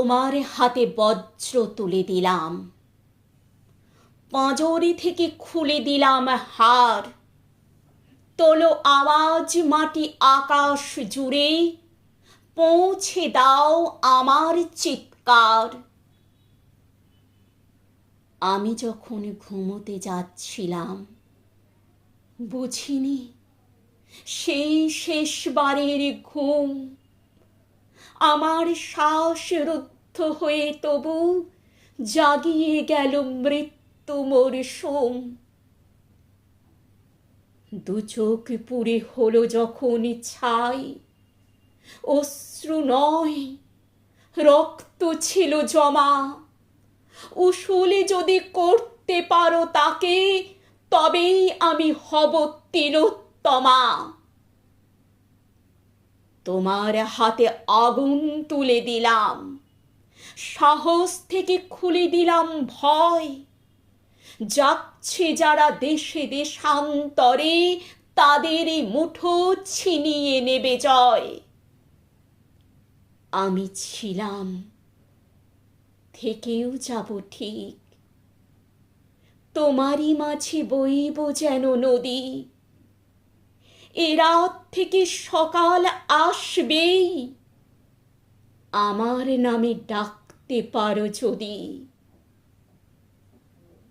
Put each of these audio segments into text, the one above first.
তোমার হাতে বজ্র তুলে দিলাম। পাঁজরি থেকে খুলে দিলাম হার। তোলো আওয়াজ মাটি আকাশ জুড়ে, পৌঁছে দাও আমার চিৎকার। আমি যখন ঘুমোতে যাচ্ছিলাম, বুঝিনি সেই শেষবারের ঘুম আমার শ্বাস রুদ্ধ হয়ে তবু জাগিয়ে গেল মৃত্যু মরশুম দু চোখ পুরে হলো যখন ছাই, অশ্রু নয়, রক্ত ছিল জমা। উসুলে যদি করতে পারো তাকে, তবেই আমি হব তিলোত্তমা। তোমার হাতে আগুন তুলে দিলাম। সাহস থেকে খুলে দিলাম ভয়। যাচ্ছে যারা দেশে দেশান্তরে তাদেরই মুঠো ছিনিয়ে নেবে জয়। আমি ছিলাম, থেকেও যাব ঠিক। তোমারই মাঝে বইব যেন নদী। এ রাত থেকে সকাল আসবেই। আমার নামে ডাকতে পারো যদি।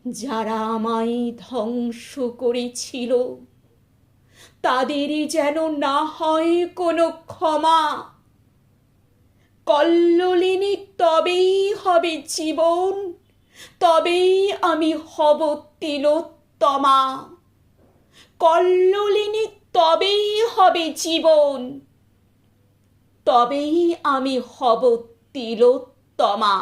যারা আমায় ধ্বংস করেছিল তাদেরই যেন না হয় কোনো ক্ষমা। কল্লোলিনী, তবেই হবে জীবন, তবেই আমি হব তিলোত্তমা। কল্লোলিনী তবেই হবে জীবন। তবেই আমি হব তিলোত্তমা।